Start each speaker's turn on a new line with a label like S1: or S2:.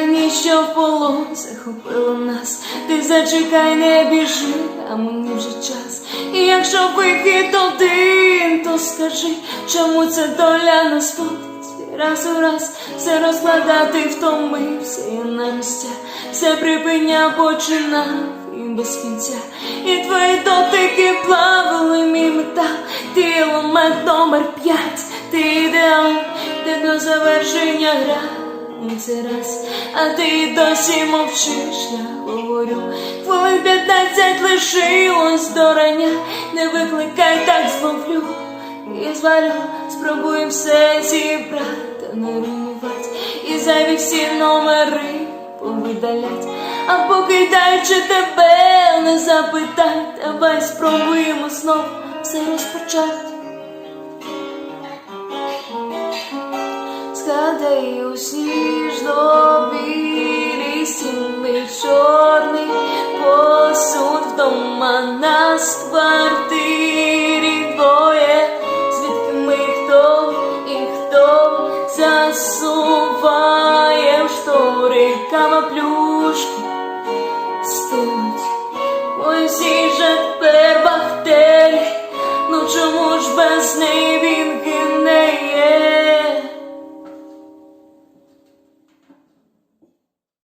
S1: ніч, що в полон захопило нас. Ти зачекай, не біжи, а мені вже час. І якщо вихід один, то скажи, чому це доля нас водить раз у раз все розкладати втомився і на місця, все припиня починав і без кінця. І твої дотики плавали мій метал, тіло мед номер п'ять, ти ідеал, де до завершення гра. Це раз, а ти досі мовчиш, я говорю. Хвилин п'ятнадцять лишилось до рання, не викликай так зловлю. І звалю, спробуєм все зібрати, не руйнувати І зайві всі номери повидалять А покидаючи тебе, не запитай Давай спробуємо знов все розпочати Згадай у сніжно-білі стіни чорний посуд вдома нас в квартирі двоє, звідки ми хто і хто засуває в штори кава плюшки стинуть. Же тепер бахтері, ну чому ж без неї він